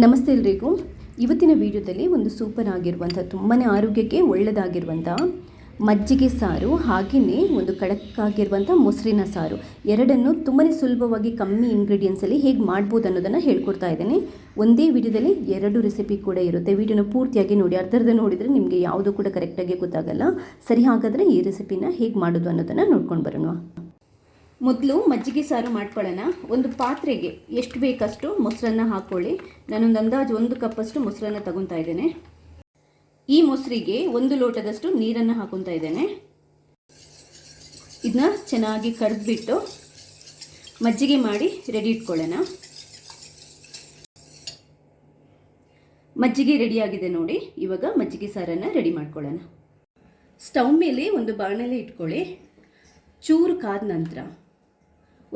ನಮಸ್ತೆ ಎಲ್ರಿಗೂ. ಇವತ್ತಿನ ವಿಡಿಯೋದಲ್ಲಿ ಒಂದು ಸೂಪರ್ ಆಗಿರುವಂಥ ತುಂಬಾ ಆರೋಗ್ಯಕ್ಕೆ ಒಳ್ಳೆಯದಾಗಿರುವಂಥ ಮಜ್ಜಿಗೆ ಸಾರು, ಹಾಗೆಯೇ ಒಂದು ಕಡಕ್ಕಾಗಿರುವಂಥ ಮೊಸರಿನ ಸಾರು. ಎರಡನ್ನು ತುಂಬಾ ಸುಲಭವಾಗಿ ಕಮ್ಮಿ ಇಂಗ್ರೀಡಿಯೆಂಟ್ಸಲ್ಲಿ ಹೇಗೆ ಮಾಡ್ಬೋದು ಅನ್ನೋದನ್ನು ಹೇಳ್ಕೊಡ್ತಾ ಇದ್ದೇನೆ. ಒಂದೇ ವಿಡಿಯೋದಲ್ಲಿ ಎರಡು ರೆಸಿಪಿ ಕೂಡ ಇರುತ್ತೆ. ವಿಡಿಯೋನ ಪೂರ್ತಿಯಾಗಿ ನೋಡಿ, ಅರ್ಧರ್ಧ ನೋಡಿದರೆ ನಿಮಗೆ ಯಾವುದು ಕೂಡ ಕರೆಕ್ಟಾಗಿ ಗೊತ್ತಾಗಲ್ಲ. ಸರಿ ಹಾಗಾದರೆ ಈ ರೆಸಿಪಿನ ಹೇಗೆ ಮಾಡೋದು ಅನ್ನೋದನ್ನು ನೋಡ್ಕೊಂಡು ಬರೋಣ. ಮೊದಲು ಮಜ್ಜಿಗೆ ಸಾರು ಮಾಡ್ಕೊಳ್ಳೋಣ. ಒಂದು ಪಾತ್ರೆಗೆ ಎಷ್ಟು ಬೇಕಷ್ಟು ಮೊಸರನ್ನ ಹಾಕ್ಕೊಳ್ಳಿ. ನಾನೊಂದು ಅಂದಾಜು ಒಂದು ಕಪ್ಪಷ್ಟು ಮೊಸರನ್ನ ತಗೊತಾ ಇದ್ದೇನೆ. ಈ ಮೊಸರಿಗೆ ಒಂದು ಲೋಟದಷ್ಟು ನೀರನ್ನು ಹಾಕೊತಾ ಇದ್ದೇನೆ. ಇದನ್ನ ಚೆನ್ನಾಗಿ ಕಡ್ದ್ಬಿಟ್ಟು ಮಜ್ಜಿಗೆ ಮಾಡಿ ರೆಡಿ ಇಟ್ಕೊಳ್ಳೋಣ. ಮಜ್ಜಿಗೆ ರೆಡಿಯಾಗಿದೆ ನೋಡಿ. ಇವಾಗ ಮಜ್ಜಿಗೆ ಸಾರನ್ನು ರೆಡಿ ಮಾಡ್ಕೊಳ್ಳೋಣ. ಸ್ಟವ್ ಮೇಲೆ ಒಂದು ಬಾಣಲೆ ಇಟ್ಕೊಳ್ಳಿ. ಚೂರು ಕಾದ ನಂತರ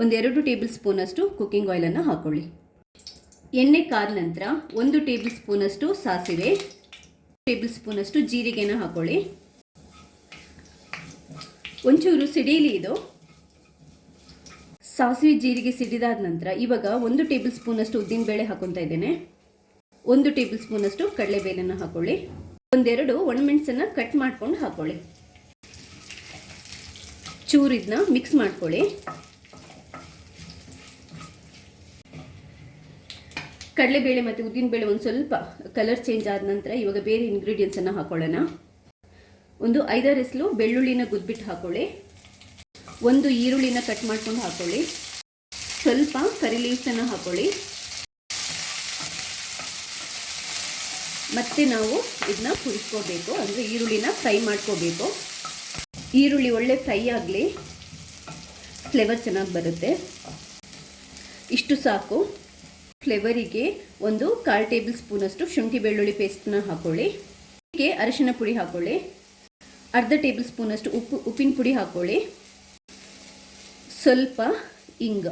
ಒಂದೆರಡು ಟೇಬಲ್ ಸ್ಪೂನಷ್ಟು ಕುಕ್ಕಿಂಗ್ ಆಯಿಲನ್ನು ಹಾಕ್ಕೊಳ್ಳಿ ಎಣ್ಣೆ ಕಾದ ನಂತರ ಒಂದು ಟೇಬಲ್ ಸ್ಪೂನಷ್ಟು ಸಾಸಿವೆ, ಟೇಬಲ್ ಸ್ಪೂನಷ್ಟು ಜೀರಿಗೆನ ಹಾಕ್ಕೊಳ್ಳಿ ಒಂಚೂರು ಸಿಡೀಲಿ ಇದು. ಸಾಸಿವೆ ಜೀರಿಗೆ ಸಿಡಿದಾದ ನಂತರ ಇವಾಗ ಒಂದು ಟೇಬಲ್ ಸ್ಪೂನಷ್ಟು ಉದ್ದಿನಬೇಳೆ ಹಾಕೊತಾ ಇದ್ದೇನೆ. ಒಂದು ಟೇಬಲ್ ಸ್ಪೂನಷ್ಟು ಕಡಲೆಬೇಳೆನ ಹಾಕೊಳ್ಳಿ. ಒಂದೆರಡು ಒಣಮೆಣಸನ್ನು ಕಟ್ ಮಾಡ್ಕೊಂಡು ಹಾಕೊಳ್ಳಿ. ಚೂರು ಇದನ್ನ ಮಿಕ್ಸ್ ಮಾಡ್ಕೊಳ್ಳಿ. ಕಡಲೆಬೇಳೆ ಮತ್ತು ಉದ್ದಿನಬೇಳೆ ಒಂದು ಸ್ವಲ್ಪ ಕಲರ್ ಚೇಂಜ್ ಆದ ನಂತರ ಇವಾಗ ಬೇರೆ ಇಂಗ್ರೀಡಿಯೆಂಟ್ಸನ್ನು ಹಾಕೊಳ್ಳೋಣ. ಒಂದು ಐದಾರು ಎಸ್ಲು ಬೆಳ್ಳುಳ್ಳಿನ ಗುದ್ಬಿಟ್ಟು ಹಾಕೊಳ್ಳಿ. ಒಂದು ಈರುಳ್ಳಿನ ಕಟ್ ಮಾಡ್ಕೊಂಡು ಹಾಕೊಳ್ಳಿ. ಸ್ವಲ್ಪ ಕರಿ ಲೀವ್ಸನ್ನು ಹಾಕೊಳ್ಳಿ. ಮತ್ತೆ ನಾವು ಇದನ್ನ ಕುದಿಸ್ಕೋಬೇಕು, ಅಂದರೆ ಈರುಳ್ಳಿನ ಫ್ರೈ ಮಾಡ್ಕೋಬೇಕು. ಈರುಳ್ಳಿ ಒಳ್ಳೆ ಫ್ರೈ ಆಗಲಿ. ಫ್ಲೇವರ್ ಚೆನ್ನಾಗಿ ಬರುತ್ತೆ. ಇಷ್ಟು ಸಾಕು. ಫ್ಲೇವರಿಗೆ ಒಂದು ಕಾಲು ಟೇಬಲ್ ಸ್ಪೂನಷ್ಟು ಶುಂಠಿ ಬೆಳ್ಳುಳ್ಳಿ ಪೇಸ್ಟನ್ನ ಹಾಕೊಳ್ಳಿ. ಹೀಗೆ ಅರಿಶಿನ ಪುಡಿ ಹಾಕೊಳ್ಳಿ. ಅರ್ಧ ಟೇಬಲ್ ಸ್ಪೂನಷ್ಟು ಉಪ್ಪು, ಉಪ್ಪಿನ ಪುಡಿ ಹಾಕೊಳ್ಳಿ. ಸ್ವಲ್ಪ ಇಂಗ.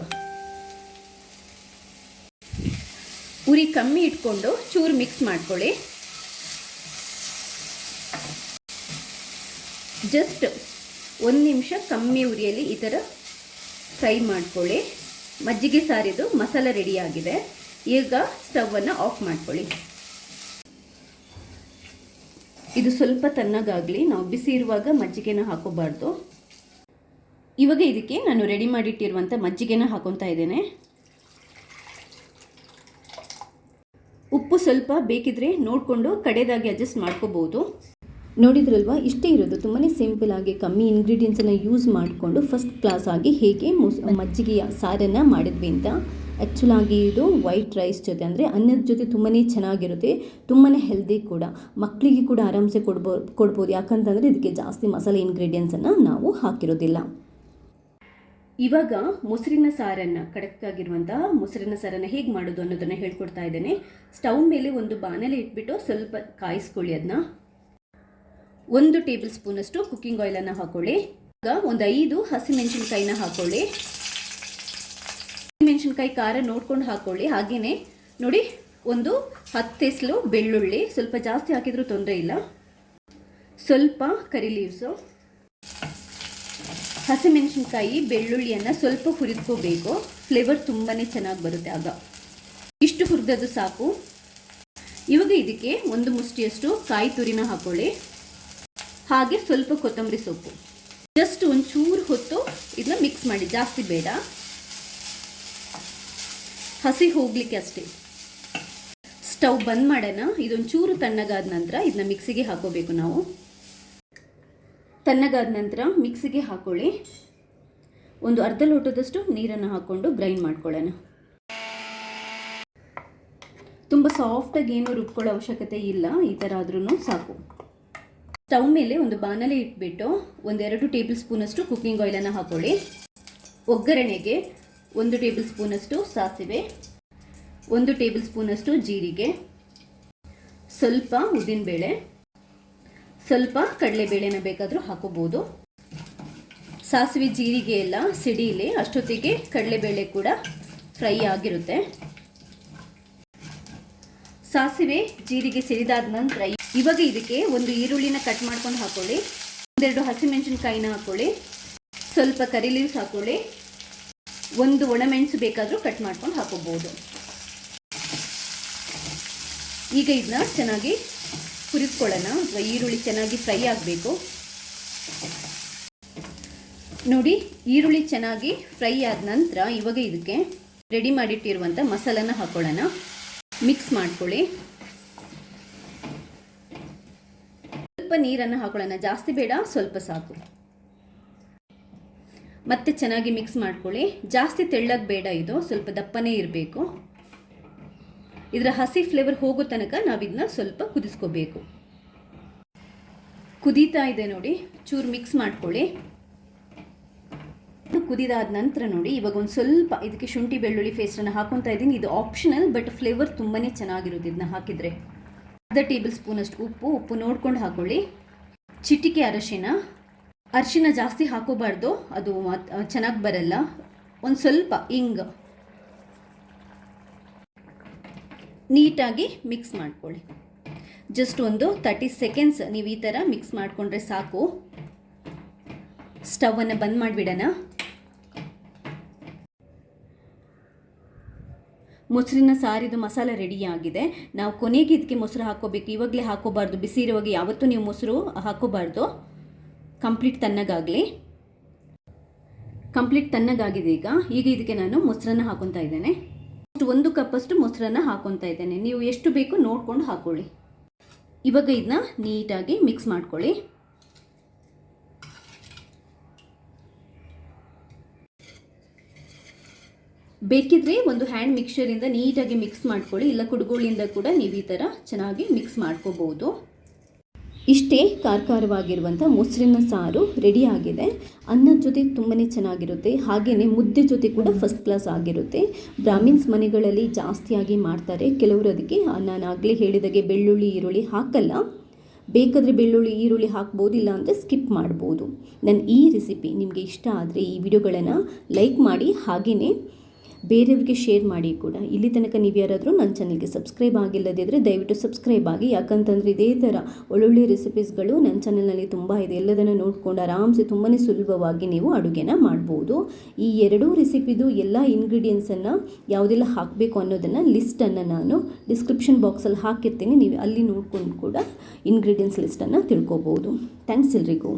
ಉರಿ ಕಮ್ಮಿ ಇಟ್ಕೊಂಡು ಚೂರು ಮಿಕ್ಸ್ ಮಾಡ್ಕೊಳ್ಳಿ. ಜಸ್ಟ್ ಒಂದು ನಿಮಿಷ ಕಮ್ಮಿ ಉರಿಯಲ್ಲಿ ಈ ಥರ ಫ್ರೈ ಮಾಡ್ಕೊಳ್ಳಿ. ಮಜ್ಜಿಗೆ ಸಾರಿದು ಮಸಾಲ ರೆಡಿಯಾಗಿದೆ ಈಗ ಸ್ಟವನ್ನು ಆಫ್ ಮಾಡ್ಕೊಳ್ಳಿ. ಇದು ಸ್ವಲ್ಪ ತಣ್ಣಗಾಗಲಿ, ನಾವು ಬಿಸಿ ಇರುವಾಗ ಮಜ್ಜಿಗೆನ ಹಾಕೋಬಾರ್ದು. ಇವಾಗ ಇದಕ್ಕೆ ನಾನು ರೆಡಿ ಮಾಡಿಟ್ಟಿರುವಂಥ ಮಜ್ಜಿಗೆನ ಹಾಕೊತಾ ಇದ್ದೇನೆ. ಉಪ್ಪು ಸ್ವಲ್ಪ ಬೇಕಿದ್ರೆ ನೋಡಿಕೊಂಡು ಕಡೆದಾಗಿ ಅಡ್ಜಸ್ಟ್ ಮಾಡ್ಕೋಬೋದು ನೋಡಿದ್ರಲ್ವಾ, ಇಷ್ಟೇ ಇರೋದು. ತುಂಬಾ ಸಿಂಪಲ್ ಆಗಿ ಕಮ್ಮಿ ಇಂಗ್ರೀಡಿಯೆಂಟ್ಸನ್ನು ಯೂಸ್ ಮಾಡಿಕೊಂಡು ಫಸ್ಟ್ ಕ್ಲಾಸ್ ಆಗಿ ಹೇಗೆ ಮಜ್ಜಿಗೆಯ ಸಾರನ್ನು ಮಾಡಿದ್ವಿ ಅಂತ. ಆ್ಯಕ್ಚುಲಾಗಿ ಇದು ವೈಟ್ ರೈಸ್ ಜೊತೆ ಅಂದರೆ ಅನ್ನದ ಜೊತೆ ತುಂಬಾ ಚೆನ್ನಾಗಿರುತ್ತೆ ತುಂಬಾ ಹೆಲ್ದಿ ಕೂಡ. ಮಕ್ಕಳಿಗೆ ಕೂಡ ಆರಾಮ್ಸೆ ಕೊಡ್ಬೋ, ಕೊಡ್ಬೋದು. ಯಾಕಂತಂದರೆ ಇದಕ್ಕೆ ಜಾಸ್ತಿ ಮಸಾಲೆ ಇಂಗ್ರೀಡಿಯೆಂಟ್ಸನ್ನು ನಾವು ಹಾಕಿರೋದಿಲ್ಲ. ಇವಾಗ ಮೊಸರಿನ ಸಾರನ್ನು ಖಡಕ್ಕಾಗಿರುವಂತಹ ಮೊಸರಿನ ಸಾರನ್ನು ಹೇಗೆ ಮಾಡೋದು ಅನ್ನೋದನ್ನು ಹೇಳ್ಕೊಡ್ತಾ ಇದ್ದೇನೆ. ಸ್ಟವ್ ಮೇಲೆ ಒಂದು ಬಾಣಲೆ ಇಟ್ಬಿಟ್ಟು ಸ್ವಲ್ಪ ಕಾಯಿಸ್ಕೊಳ್ಳಿ ಅದನ್ನ ಒಂದು ಟೇಬಲ್ ಸ್ಪೂನಷ್ಟು ಕುಕ್ಕಿಂಗ್ ಆಯಿಲನ್ನು ಹಾಕೊಳ್ಳಿ. ಈಗ ಒಂದು ಐದು ಹಸಿಮೆಣಸಿನ್ಕಾಯಿನ ಹಾಕೊಳ್ಳಿ. ಮೆಣಸಿನ್ಕಾಯಿ ಖಾರ ನೋಡ್ಕೊಂಡು ಹಾಕೊಳ್ಳಿ. ಹಾಗೆಯೇ ನೋಡಿ, ಒಂದು ಹತ್ತೆಸ್ಲು ಬೆಳ್ಳುಳ್ಳಿ. ಸ್ವಲ್ಪ ಜಾಸ್ತಿ ಹಾಕಿದ್ರೂ ತೊಂದರೆ ಇಲ್ಲ. ಸ್ವಲ್ಪ ಕರಿ ಲೀವ್ಸು ಹಸಿಮೆಣಸಿನ್ಕಾಯಿ, ಬೆಳ್ಳುಳ್ಳಿಯನ್ನು ಸ್ವಲ್ಪ ಹುರಿದ್ಕೋಬೇಕು. ಫ್ಲೇವರ್ ತುಂಬಾ ಚೆನ್ನಾಗಿ ಬರುತ್ತೆ ಆಗ. ಇಷ್ಟು ಹುರಿದದ್ದು ಸಾಕು. ಇವಾಗ ಇದಕ್ಕೆ ಒಂದು ಮುಷ್ಟಿಯಷ್ಟು ಕಾಯಿ ತುರಿನ ಹಾಕೊಳ್ಳಿ. ಹಾಗೆ ಸ್ವಲ್ಪ ಕೊತ್ತಂಬರಿ ಸೊಪ್ಪು. ಜಸ್ಟ್ ಒಂಚೂರು ಹೊತ್ತು ಇದನ್ನ ಮಿಕ್ಸ್ ಮಾಡಿ. ಜಾಸ್ತಿ ಬೇಡ. ಹಸಿ ಹೋಗ್ಲಿಕ್ಕೆ ಅಷ್ಟೇ. ಸ್ಟವ್ ಬಂದ್ ಮಾಡೋಣ. ಇದೊಂಚೂರು ತಣ್ಣಗಾದ ನಂತರ ಇದನ್ನ ಮಿಕ್ಸಿಗೆ ಹಾಕೋಬೇಕು ನಾವು. ತಣ್ಣಗಾದ ನಂತರ ಮಿಕ್ಸಿಗೆ ಹಾಕೊಳ್ಳಿ. ಒಂದು ಅರ್ಧ ಲೋಟದಷ್ಟು ನೀರನ್ನು ಹಾಕ್ಕೊಂಡು ಗ್ರೈಂಡ್ ಮಾಡ್ಕೊಳ್ಳೋಣ. ತುಂಬ ಸಾಫ್ಟಾಗಿ ಏನು ರುಬ್ಕೊಳ್ಳೋ ಅವಶ್ಯಕತೆ ಇಲ್ಲ. ಈ ಥರ ಆದ್ರೂ ಸಾಕು. ಸ್ಟವ್ ಮೇಲೆ ಒಂದು ಬಾಣಲೆ ಇಟ್ಬಿಟ್ಟು ಒಂದೆರಡು ಟೇಬಲ್ ಸ್ಪೂನಷ್ಟು ಕುಕ್ಕಿಂಗ್ ಆಯಿಲನ್ನು ಹಾಕೊಳ್ಳಿ. ಒಗ್ಗರಣೆಗೆ ಒಂದು ಟೇಬಲ್ ಸ್ಪೂನಷ್ಟು ಸಾಸಿವೆ, ಒಂದು ಟೇಬಲ್ ಸ್ಪೂನಷ್ಟು ಜೀರಿಗೆ, ಸ್ವಲ್ಪ ಉದ್ದಿನಬೇಳೆ, ಸ್ವಲ್ಪ ಕಡಲೆಬೇಳೆನ ಬೇಕಾದರೂ ಹಾಕೋಬೋದು. ಸಾಸಿವೆ ಜೀರಿಗೆ ಎಲ್ಲ ಸಿಡಿಲಿ ಅಷ್ಟೊತ್ತಿಗೆ ಕಡಲೆಬೇಳೆ ಕೂಡ ಫ್ರೈ ಆಗಿರುತ್ತೆ. ಸಾಸಿವೆ ಜೀರಿಗೆ ಸಿಡಿದಾದ ನಂತರ ಇವಾಗ ಇದಕ್ಕೆ ಒಂದು ಈರುಳ್ಳಿನ ಕಟ್ ಮಾಡ್ಕೊಂಡು ಹಾಕೊಳ್ಳಿ. ಒಂದೆರಡು ಹಸಿಮೆಣಸಿನ್ಕಾಯಿನ ಹಾಕೊಳ್ಳಿ. ಸ್ವಲ್ಪ ಕರಿಲೀವ್ಸ್ ಹಾಕೊಳ್ಳಿ. ಒಂದು ಒಣಮೆಣಸು ಬೇಕಾದರೂ ಕಟ್ ಮಾಡ್ಕೊಂಡು ಹಾಕೋಬೋದು. ಈಗ ಇದನ್ನ ಚೆನ್ನಾಗಿ ಹುರಿಸ್ಕೊಳ್ಳೋಣ ಅಥವಾ ಈರುಳ್ಳಿ ಚೆನ್ನಾಗಿ ಫ್ರೈ ಆಗಬೇಕು. ನೋಡಿ, ಈರುಳ್ಳಿ ಚೆನ್ನಾಗಿ ಫ್ರೈ ಆದ ನಂತರ ಇವಾಗ ಇದಕ್ಕೆ ರೆಡಿ ಮಾಡಿಟ್ಟಿರುವಂಥ ಮಸಾಲನ ಹಾಕೊಳ್ಳೋಣ. ಮಿಕ್ಸ್ ಮಾಡ್ಕೊಳ್ಳಿ. ಸ್ವಲ್ಪ ನೀರನ್ನು ಹಾಕೊಳ್ಳೋಣ. ಜಾಸ್ತಿ ಬೇಡ, ಸ್ವಲ್ಪ ಸಾಕು. ಮತ್ತೆ ಚೆನ್ನಾಗಿ ಮಿಕ್ಸ್ ಮಾಡ್ಕೊಳ್ಳಿ. ಜಾಸ್ತಿ ತೆಳ್ಳಗೆ ಬೇಡ ಇದು, ಸ್ವಲ್ಪ ದಪ್ಪನೇ ಇರಬೇಕು. ಇದರ ಹಸಿ ಫ್ಲೇವರ್ ಹೋಗೋ ತನಕ ನಾವಿದನ್ನ ಸ್ವಲ್ಪ ಕುದಿಸ್ಕೋಬೇಕು. ಕುದೀತಾ ಇದೆ ನೋಡಿ, ಚೂರು ಮಿಕ್ಸ್ ಮಾಡ್ಕೊಳ್ಳಿ. ಕುದಿದಾದ ನಂತರ ನೋಡಿ, ಇವಾಗ ಒಂದು ಸ್ವಲ್ಪ ಇದಕ್ಕೆ ಶುಂಠಿ ಬೆಳ್ಳುಳ್ಳಿ ಪೇಸ್ಟನ್ನು ಹಾಕೊತಾ ಇದ್ದೀನಿ. ಇದು ಆಪ್ಷನಲ್ ಬಟ್ ಫ್ಲೇವರ್ ತುಂಬಾ ಚೆನ್ನಾಗಿರುತ್ತೆ ಇದನ್ನ ಹಾಕಿದರೆ. ಅರ್ಧ ಟೇಬಲ್ ಸ್ಪೂನಷ್ಟು ಉಪ್ಪು ಉಪ್ಪು ನೋಡ್ಕೊಂಡು ಹಾಕೊಳ್ಳಿ. ಚಿಟಿಕೆ ಅರಶಿನ ಅರಿಶಿನ ಜಾಸ್ತಿ ಹಾಕೋಬಾರ್ದು. ಅದು ಚೆನ್ನಾಗಿ ಬರಲ್ಲ. ಒಂದು ಸ್ವಲ್ಪ ಇಂಗ್. ನೀಟಾಗಿ ಮಿಕ್ಸ್ ಮಾಡ್ಕೊಳ್ಳಿ. ಜಸ್ಟ್ ಒಂದು ತರ್ಟಿ ಸೆಕೆಂಡ್ಸ್ ನೀವು ಈ ಥರ ಮಿಕ್ಸ್ ಮಾಡಿಕೊಂಡ್ರೆ ಸಾಕು. ಸ್ಟವನ್ನು ಬಂದ್ ಮಾಡಿಬಿಡೋಣ. ಮೊಸರಿನ ಸಾರಿದು ಮಸಾಲ ರೆಡಿಯಾಗಿದೆ ನಾವು ಕೊನೆಗೆ ಇದಕ್ಕೆ ಮೊಸರು ಹಾಕೋಬೇಕು. ಇವಾಗಲೇ ಹಾಕೋಬಾರ್ದು. ಬಿಸಿ ಇರುವಾಗ ಯಾವತ್ತೂ ನೀವು ಮೊಸರು ಹಾಕೋಬಾರ್ದು. ಕಂಪ್ಲೀಟ್ ತನ್ನಗಾಗಲಿ ಕಂಪ್ಲೀಟ್ ತನ್ನಗಾಗಿದೆ ಈಗ ಈಗ ಇದಕ್ಕೆ ನಾನು ಮೊಸರನ್ನ ಹಾಕೊತಾ ಇದ್ದೇನೆ. ಒಂದು ಕಪ್ಪಷ್ಟು ಮೊಸರನ್ನ ಹಾಕೊತಾ ಇದ್ದೇನೆ. ನೀವು ಎಷ್ಟು ಬೇಕು ನೋಡ್ಕೊಂಡು ಹಾಕೊಳ್ಳಿ. ಇವಾಗ ಇದನ್ನ ನೀಟಾಗಿ ಮಿಕ್ಸ್ ಮಾಡ್ಕೊಳ್ಳಿ. ಬೇಕಿದ್ರೆ ಒಂದು ಹ್ಯಾಂಡ್ ಮಿಕ್ಸರಿಂದ ನೀಟಾಗಿ ಮಿಕ್ಸ್ ಮಾಡ್ಕೊಳ್ಳಿ. ಇಲ್ಲ ಕುಡುಗೋಳಿಂದ ಕೂಡ ನೀವು ಈ ಥರ ಚೆನ್ನಾಗಿ ಮಿಕ್ಸ್ ಮಾಡ್ಕೋಬೋದು ಇಷ್ಟೇ ಕಾರ್ಕಾರವಾಗಿರುವಂಥ ಮೊಸರಿನ ಸಾರು ರೆಡಿಯಾಗಿದೆ ಅನ್ನದ ಜೊತೆ ತುಂಬಾ ಚೆನ್ನಾಗಿರುತ್ತೆ. ಹಾಗೆಯೇ ಮುದ್ದೆ ಜೊತೆ ಕೂಡ ಫಸ್ಟ್ ಕ್ಲಾಸ್ ಆಗಿರುತ್ತೆ. ಬ್ರಾಹ್ಮಿನ್ಸ್ ಮನೆಗಳಲ್ಲಿ ಜಾಸ್ತಿಯಾಗಿ ಮಾಡ್ತಾರೆ. ಕೆಲವರು ಅದಕ್ಕೆ ನಾನು ಆಗಲೇ ಹೇಳಿದಾಗೆ ಬೆಳ್ಳುಳ್ಳಿ, ಈರುಳ್ಳಿ ಹಾಕಲ್ಲ. ಬೇಕಾದರೆ ಬೆಳ್ಳುಳ್ಳಿ, ಈರುಳ್ಳಿ ಹಾಕ್ಬೋದಿಲ್ಲ ಅಂದರೆ ಸ್ಕಿಪ್ ಮಾಡ್ಬೋದು. ನನ್ನ ಈ ರೆಸಿಪಿ ನಿಮಗೆ ಇಷ್ಟ ಆದರೆ ಈ ವಿಡಿಯೋಗಳನ್ನು ಲೈಕ್ ಮಾಡಿ. ಹಾಗೆಯೇ ಬೇರೆಯವ್ರಿಗೆ ಶೇರ್ ಮಾಡಿ ಕೂಡ. ಇಲ್ಲಿ ತನಕ ನೀವು ಯಾರಾದರೂ ನನ್ನ ಚಾನಲ್ಗೆ ಸಬ್ಸ್ಕ್ರೈಬ್ ಆಗಿಲ್ಲದಿದ್ದರೆ ದಯವಿಟ್ಟು ಸಬ್ಸ್ಕ್ರೈಬ್ ಆಗಿ. ಯಾಕಂತಂದರೆ ಇದೇ ಥರ ಒಳ್ಳೊಳ್ಳೆ ರೆಸಿಪೀಸ್ಗಳು ನನ್ನ ಚಾನಲ್ನಲ್ಲಿ ತುಂಬ ಇದೆ. ಎಲ್ಲದನ್ನು ನೋಡಿಕೊಂಡು ಆರಾಮ್ಸೆ ತುಂಬಾ ಸುಲಭವಾಗಿ ನೀವು ಅಡುಗೆನ ಮಾಡ್ಬೋದು. ಈ ಎರಡೂ ರೆಸಿಪಿದು ಎಲ್ಲ ಇಂಗ್ರೀಡಿಯೆಂಟ್ಸನ್ನು ಯಾವುದೆಲ್ಲ ಹಾಕಬೇಕು ಅನ್ನೋದನ್ನು ಲಿಸ್ಟನ್ನು ನಾನು ಡಿಸ್ಕ್ರಿಪ್ಷನ್ ಬಾಕ್ಸಲ್ಲಿ ಹಾಕಿರ್ತೀನಿ. ನೀವು ಅಲ್ಲಿ ನೋಡ್ಕೊಂಡು ಕೂಡ ಇಂಗ್ರೀಡಿಯೆಂಟ್ಸ್ ಲಿಸ್ಟನ್ನು ತಿಳ್ಕೊಬೋದು. ಥ್ಯಾಂಕ್ಸ್ ಎಲ್ರಿಗೂ.